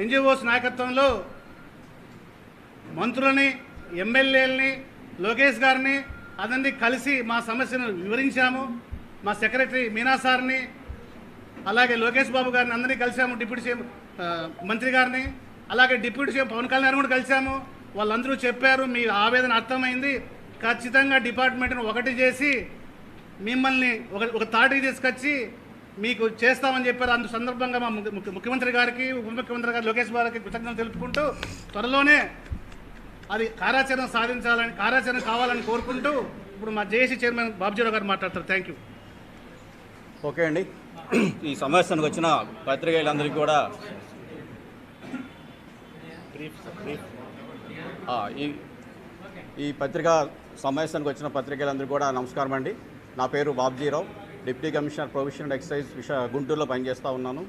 NGOs నాయకత్వంలో మంత్రులని ఎమ్మెల్యేలని లోకేష్ గారిని అందరినీ కలిసి మా సమస్యను వివరించాము. మా సెక్రటరీ మీనా సార్ని అలాగే లోకేష్ బాబు గారిని అందరినీ కలిసాము డిప్యూటీ సీఎం మంత్రి గారిని అలాగే డిప్యూటీ సీఎం పవన్ కళ్యాణ్ కూడా కలిసాము వాళ్ళందరూ చెప్పారు మీ ఆవేదన అర్థమైంది. ఖచ్చితంగా డిపార్ట్మెంట్ను ఒకటి చేసి మిమ్మల్ని ఒక ఒక తాటికి తీసుకొచ్చి మీకు చేస్తామని చెప్పారు. అందు సందర్భంగా మా ముఖ్య- ముఖ్య- ముఖ్యమంత్రి గారికి ఉప ముఖ్యమంత్రి గారు లోకేష్ గారికి కృతజ్ఞతలు తెలుపుకుంటూ త్వరలోనే అది కార్యాచరణ సాధించాలని కార్యాచరణ కావాలని కోరుకుంటూ ఇప్పుడు మా జేఏసీ చైర్మన్ బాబుజీరావు గారు మాట్లాడతారు. Thank you. ఓకే అండి. ఈ సమావేశానికి వచ్చిన పత్రికేయులందరికీ కూడా ఆ, ఈ ఈ పత్రికా సమావేశానికి వచ్చిన పత్రికలందరికీ కూడా నమస్కారం అండి. నా పేరు Babjirao. Deputy commissioner prohibition excise విష గుంటూరులో పనిచేస్తూ ఉన్నాను.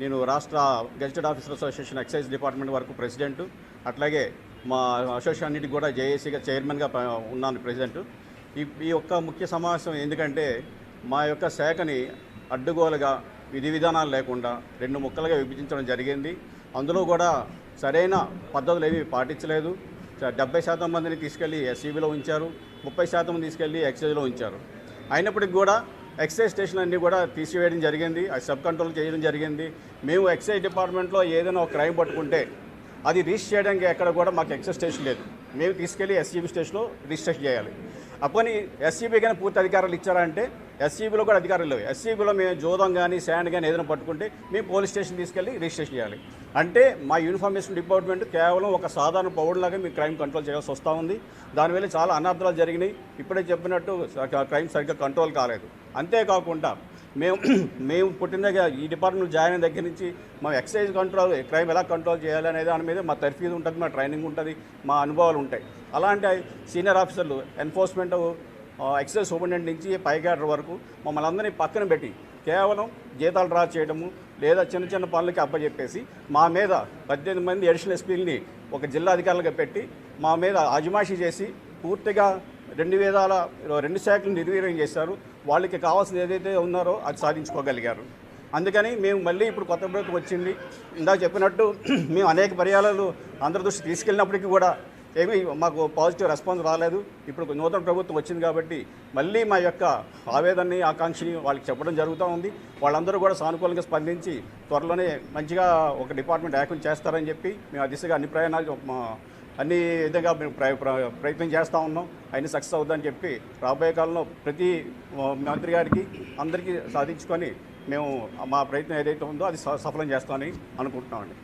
నేను రాష్ట్ర gazetted officer association excise department వరకు ప్రెసిడెంట్. అట్లాగే మా అసోసియేషన్ అన్నిటికి కూడా జేఏసీగా చైర్మన్గా ఉన్నాను ప్రెసిడెంట్. ఈ ఈ యొక్క ముఖ్య సమావేశం ఎందుకంటే మా యొక్క శాఖని అడ్డుగోలుగా విధి విధానాలు లేకుండా రెండు ముక్కలుగా విభజించడం జరిగింది. అందులో కూడా సరైన పద్ధతులు ఏమీ పాటించలేదు. డెబ్బై శాతం మందిని తీసుకెళ్ళి ఎస్సీబీలో ఉంచారు. ముప్పై శాతం తీసుకెళ్ళి ఎక్సైజ్లో ఉంచారు. అయినప్పటికీ కూడా ఎక్సైజ్ స్టేషన్ అన్నీ కూడా తీసివేయడం జరిగింది అది సబ్ కంట్రోల్ చేయడం జరిగింది. మేము ఎక్సైజ్ డిపార్ట్మెంట్లో ఏదైనా ఒక క్రైమ్ పట్టుకుంటే అది రీచ్ చేయడానికి ఎక్కడ కూడా మాకు ఎక్సైజ్ స్టేషన్ లేదు. మేము తీసుకెళ్ళి ఎస్సీబీ స్టేషన్లో రిజిస్ట్రేషన్ చేయాలి. అప్పని ఎస్సీబీ కానీ పూర్తి అధికారాలు ఇచ్చారంటే ఎస్సీబీలో కూడా అధికారులు లేవు. ఎస్సీబీలో మేము జోదం కానీ శాండ్ కానీ ఏదైనా పట్టుకుంటే మేము పోలీస్ స్టేషన్ తీసుకెళ్ళి రిజిస్ట్రేషన్ చేయాలి. అంటే మా ఇన్ఫర్మేషన్ డిపార్ట్మెంట్ కేవలం ఒక సాధారణ పౌరులాగా మేము క్రైమ్ కంట్రోల్ చేయాల్సి వస్తూ ఉంది. దానివల్ల చాలా అనర్థాలు జరిగినాయి. ఇప్పుడే చెప్పినట్టు క్రైమ్ సరిగ్గా కంట్రోల్ కాలేదు. అంతేకాకుండా మేము మేము పుట్టిన దగ్గర ఈ డిపార్ట్మెంట్ జాయిన్ అయిన దగ్గర నుంచి మా ఎక్సైజ్ కంట్రోల్ క్రైమ్ ఎలా కంట్రోల్ చేయాలి అనే దాని మీద మా తర్ఫీదు ఉంటుంది మా ట్రైనింగ్ ఉంటుంది మా అనుభవాలు ఉంటాయి. అలాంటి సీనియర్ ఆఫీసర్లు ఎన్ఫోర్స్మెంట్ ఎక్సైజ్ సూపరింటెండెంట్ నుంచి పైగాడర్ వరకు మమ్మల్ని అందరినీ పక్కన పెట్టి కేవలం జీతాలు డ్రా చేయడము లేదా చిన్న చిన్న పనులకి అప్పచెప్పేసి మా మీద పద్దెనిమిది మంది అడిషనల్ ఎస్పీలని ఒక జిల్లా అధికారులుగా పెట్టి మా మీద అజమాషి చేసి పూర్తిగా రెండు వేదాల రెండు శాఖలు నిర్వీర్యం చేశారు. వాళ్ళకి కావాల్సింది ఏదైతే ఉన్నారో అది సాధించుకోగలిగారు. అందుకని మేము మళ్ళీ ఇప్పుడు కొత్త ప్రభుత్వం వచ్చింది. ఇందాక చెప్పినట్టు మేము అనేక పర్యాలు అందరి దృష్టి తీసుకెళ్ళినప్పటికీ కూడా ఏమీ మాకు పాజిటివ్ రెస్పాన్స్ రాలేదు. ఇప్పుడు నూతన ప్రభుత్వం వచ్చింది కాబట్టి మళ్ళీ మా యొక్క ఆవేదనని ఆకాంక్షని వాళ్ళకి చెప్పడం జరుగుతూ ఉంది. వాళ్ళందరూ కూడా సానుకూలంగా స్పందించి త్వరలోనే మంచిగా ఒక డిపార్ట్మెంట్ యాక్ట్ చేస్తారని చెప్పి మేము ఆ దిశగా అన్ని ప్రయాణాలు అన్ని విధంగా మేము ప్ర- ప్రయత్నం చేస్తూ ఉన్నాం. అన్ని సక్సెస్ అవుద్దని చెప్పి రాబోయే కాలంలో ప్రతి మంత్రి గారికి అందరికీ సాధించుకొని మేము మా ప్రయత్నం ఏదైతే ఉందో అది స- సఫలం చేస్తామని అనుకుంటున్నామండి.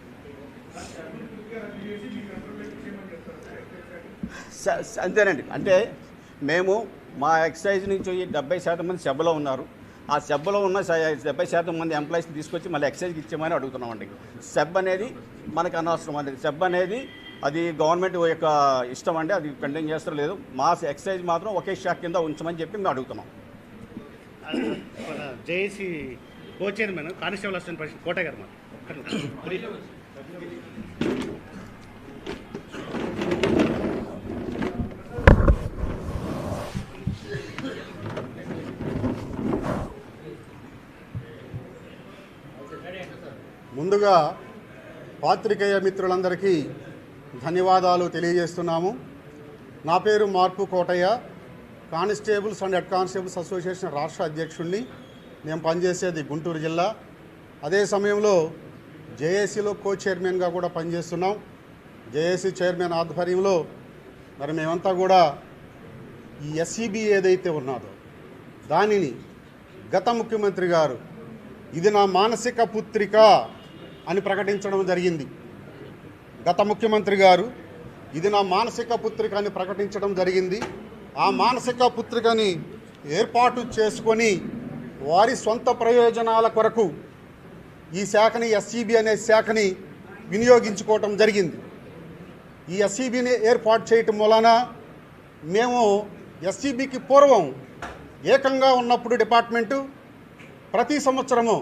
అంతేనండి. అంటే మేము మా ఎక్సైజ్ నుంచి డెబ్బై శాతం మంది సభలో ఉన్నారు. ఆ సభలో ఉన్న డెబ్బై శాతం మంది ఎంప్లాయీస్ని తీసుకొచ్చి మళ్ళీ ఎక్సైజ్కి ఇచ్చామని అడుగుతున్నామండి. సెబ్ అనేది మనకు అనవసరం అనేది సెబ్ అనేది అది గవర్నమెంట్ యొక్క ఇష్టం అండి అది కంటిన్యూ చేస్తారో. లేదు మా ఎక్సైజ్ మాత్రం ఒకే శాఖ కింద ఉంచమని చెప్పి మేము అడుగుతున్నాం. JAC co chairman constable assistant పరిషత్ కోట గారు ముందుగా పాత్రికేయ మిత్రులందరికీ ధన్యవాదాలు తెలియజేస్తున్నాము. నా పేరు Marpu Kotayya. Constables and head constables association రాష్ట్ర అధ్యక్షుడిని నేను పనిచేసేది గుంటూరు జిల్లా. అదే సమయంలో జేఏసీలో కో చైర్మన్గా కూడా పనిచేస్తున్నాం. జేఏసీ చైర్మన్ ఆధ్వర్యంలో మరి మేమంతా కూడా ఈ ఎస్ఈబి ఏదైతే ఉన్నదో దానిని గత ముఖ్యమంత్రి గారు ఇది నా మానసిక పుత్రిక అని ప్రకటించడం జరిగింది. గత ముఖ్యమంత్రి గారు ఇది నా మానసిక పుత్రిక అని ప్రకటించడం జరిగింది. ఆ మానసిక పుత్రికని ఏర్పాటు చేసుకొని వారి సొంత ప్రయోజనాల కొరకు ఈ శాఖని ఎస్సీబీ అనే శాఖని వినియోగించుకోవటం జరిగింది. ఈ ఎస్సీబీని ఏర్పాటు చేయటం వలన మేము ఎస్సీబీకి పూర్వం ఏకంగా ఉన్నప్పుడు డిపార్ట్మెంటు ప్రతి సంవత్సరము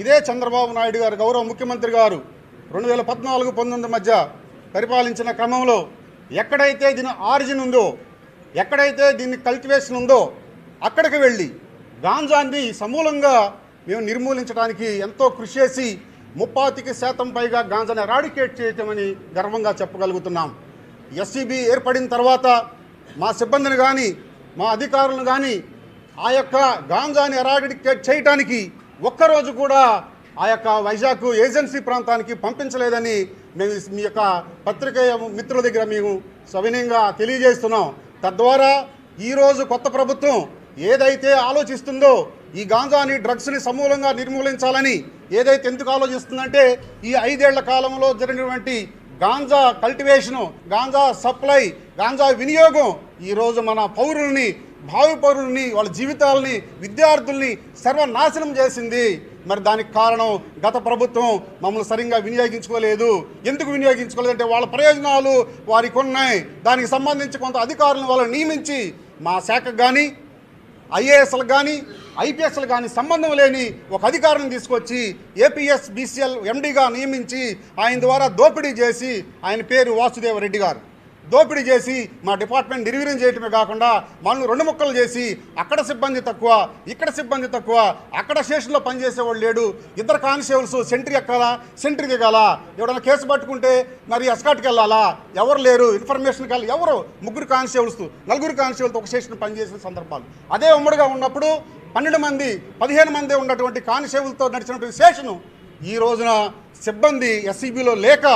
ఇదే చంద్రబాబు నాయుడు గారు గౌరవ ముఖ్యమంత్రి గారు రెండు వేల పద్నాలుగు పంతొమ్మిది మధ్య పరిపాలించిన క్రమంలో ఎక్కడైతే దీని ఆరిజిన్ ఉందో ఎక్కడైతే దీన్ని కల్టివేషన్ ఉందో అక్కడికి వెళ్ళి గాంజాన్ని సమూలంగా మేము నిర్మూలించడానికి ఎంతో కృషి చేసి ముప్పాతికి శాతం పైగా గాంజాని ఎరాడికేట్ చేయటమని గర్వంగా చెప్పగలుగుతున్నాం. ఎస్సీబీ ఏర్పడిన తర్వాత మా సిబ్బందిని కానీ మా అధికారులను కానీ ఆ యొక్క గాంజాని ఎరాడికేట్ చేయటానికి ఒక్కరోజు కూడా ఆ యొక్క వైజాగ్ ఏజెన్సీ ప్రాంతానికి పంపించలేదని మేము మీ యొక్క పత్రికేయ మిత్రుల దగ్గర మేము సవినయంగా తెలియజేస్తున్నాం. తద్వారా ఈరోజు కొత్త ప్రభుత్వం ఏదైతే ఆలోచిస్తుందో ఈ గాంజాని డ్రగ్స్ని సమూలంగా నిర్మూలించాలని ఏదైతే ఎందుకు ఆలోచిస్తుందంటే ఈ ఐదేళ్ళ కాలంలో జరిగినటువంటి గాంజా కల్టివేషను గాంజా సప్లై గాంజా వినియోగం ఈరోజు మన పౌరుల్ని భావి పౌరుల్ని వాళ్ళ జీవితాలని విద్యార్థుల్ని సర్వనాశనం చేసింది. మరి దానికి కారణం గత ప్రభుత్వం మమ్మల్ని సరిగ్గా వినియోగించుకోలేదు. ఎందుకు వినియోగించుకోలేదంటే వాళ్ళ ప్రయోజనాలు వారికి ఉన్నాయి. దానికి సంబంధించి కొంత అధికారులను వాళ్ళు నియమించి మా శాఖకు కానీ ఐఏఎస్లకు కానీ ఐపీఎస్లు కానీ సంబంధం లేని ఒక అధికారిని తీసుకొచ్చి ఏపీఎస్ బీసీఎల్ ఎండీగా నియమించి ఆయన ద్వారా దోపిడీ చేసి ఆయన పేరు వాసుదేవ రెడ్డి గారు. దోపిడీ చేసి మా డిపార్ట్మెంట్ నిర్వీర్యం చేయటమే కాకుండా మనల్ని రెండు ముక్కలు చేసి అక్కడ సిబ్బంది తక్కువ ఇక్కడ సిబ్బంది తక్కువ అక్కడ స్టేషన్లో పనిచేసేవాడు లేడు ఇద్దరు కానిస్టేబుల్స్ సెంట్రీ ఎక్కాలా సెంట్రీ దిగాలా ఎవడైనా కేసు పట్టుకుంటే మరి ఎస్కాట్కి వెళ్ళాలా ఎవరు లేరు ఇన్ఫర్మేషన్కి వెళ్ళి ఎవరు? ముగ్గురు కానిస్టేబుల్స్ నలుగురు కానిస్టేబుల్తో ఒక స్టేషన్ పనిచేసిన సందర్భాలు. అదే ఉమ్మడిగా ఉన్నప్పుడు పన్నెండు మంది పదిహేను మంది ఉన్నటువంటి కానిస్టేబుల్తో నడిచినటువంటి స్టేషను ఈ రోజున సిబ్బంది ఎస్సీబీలో లేక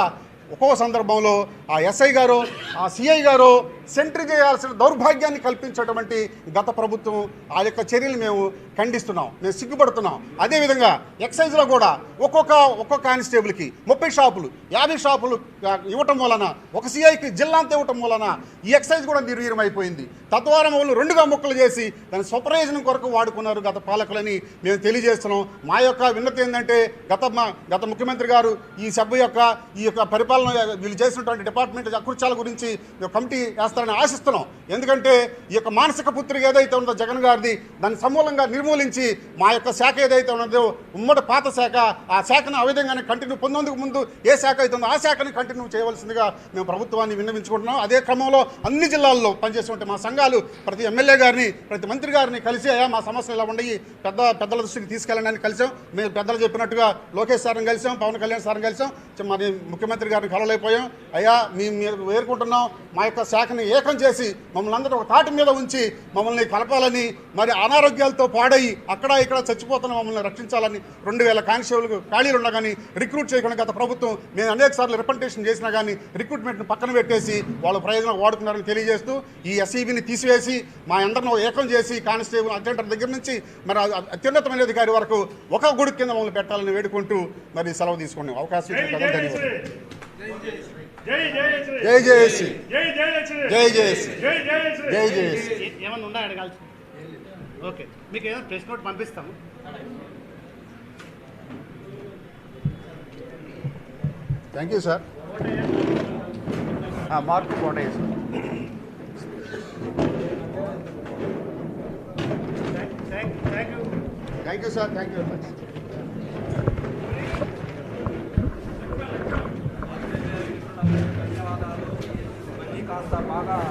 ఒక్కో సందర్భంలో ఆ ఎస్ఐ గారు ఆ సిఐ గారు సెంట్రీ చేయాల్సిన దౌర్భాగ్యాన్ని కల్పించేటువంటి గత ప్రభుత్వం ఆ యొక్క చర్యలు మేము ఖండిస్తున్నాం. మేము సిగ్గుపడుతున్నాం. అదేవిధంగా ఎక్సైజ్లో కూడా ఒక్కొక్క ఒక్కొక్క కానిస్టేబుల్కి ముప్పై షాపులు యాభై షాపులు ఇవ్వటం వలన ఒక సిఐకి జిల్లా అంతా ఇవ్వటం వలన ఈ ఎక్సైజ్ కూడా నిర్వీర్యం అయిపోయింది తద్వారా వాళ్ళు రెండుగా ముక్కలు చేసి దాని స్వప్రయోజనం కొరకు వాడుకున్నారు గత పాలకులని మేము తెలియజేస్తున్నాం. మా యొక్క విన్నతి ఏంటంటే గత మా గత ముఖ్యమంత్రి గారు ఈ సభ యొక్క ఈ యొక్క పరిపాలన వీళ్ళు చేసినటువంటి డిపార్ట్మెంట్ అకృత్యాల గురించి కమిటీ చేస్తారని ఆశిస్తున్నాం. ఎందుకంటే ఈ యొక్క మానసిక పుత్రిక ఏదైతే ఉందో జగన్ గారిది దాన్ని సమూలంగా నిర్మూలించి మా యొక్క శాఖ ఏదైతే ఉన్నదో ఉమ్మడి పాత శాఖ ఆ శాఖను ఆ విధంగానే కంటిన్యూ పొందేందుకు ముందు ఏ శాఖ అయితే ఉందో ఆ శాఖని కంటిన్యూ చేయవలసిందిగా మేము ప్రభుత్వాన్ని విన్నవించుకుంటున్నాం. అదే క్రమంలో అన్ని జిల్లాల్లో పనిచేస్తుంటే మా సంఘాలు ప్రతి ఎమ్మెల్యే గారిని ప్రతి మంత్రి గారిని కలిసి అయ్యా మా సమస్యలు ఇలా ఉండయి పెద్ద పెద్దల దృష్టికి తీసుకెళ్ళడానికి కలిసాం. మేము పెద్దలు చెప్పినట్టుగా లోకేష్ సార్ని కలిసాం పవన్ కళ్యాణ్ సార్ని కలిసాం. మరి ముఖ్యమంత్రి గారిని కలవలేకపోయాం. అయ్యా మేము మీరు వేరుకుంటున్నాం మా యొక్క శాఖని ఏకం చేసి మమ్మల్ని అందరూ ఒక తాటి మీద ఉంచి మమ్మల్ని కలపాలని మరి అనారోగ్యాలతో పాడయి అక్కడ ఇక్కడ చచ్చిపోతున్న మమ్మల్ని రక్షించాలని రెండు వేల కానిస్టేబుల్ ఖాళీలు ఉన్నా కానీ రిక్రూట్ చేయకుండా గత ప్రభుత్వం మేము అనేక సార్లు రిప్రజెంటేషన్ చేసినా కానీ రిక్రూట్మెంట్ని పక్కన పెట్టేసి వాళ్ళ ప్రయోజనం వాడుకున్నారని తెలియజేస్తూ ఈ ఎస్ఈబిని తీసివేసి మా అందరిని ఏకం చేసి కానిస్టేబుల్ అటెండర్ దగ్గర నుంచి మరి అత్యున్నతమైన అధికారి వరకు ఒక గుడి కింద మమ్మల్ని పెట్టాలని వేడుకుంటూ మరి సెలవు తీసుకున్నాం అవకాశం ధన్యవాదాలు. జై జై శ్రీ జై జయశ్రీ. జై జై శ్రీ జై జయశ్రీ. జై జై శ్రీ జై జయశ్రీ ఏమన్నా ఉందా అడగాల్సి? ఓకే. మీకు ఏదైనా ప్రెస్ నోట్ పంపిస్తాము. Thank you sir Marpu Kotayya sir thank thank thank you thank you sir thank you very much 三八杠二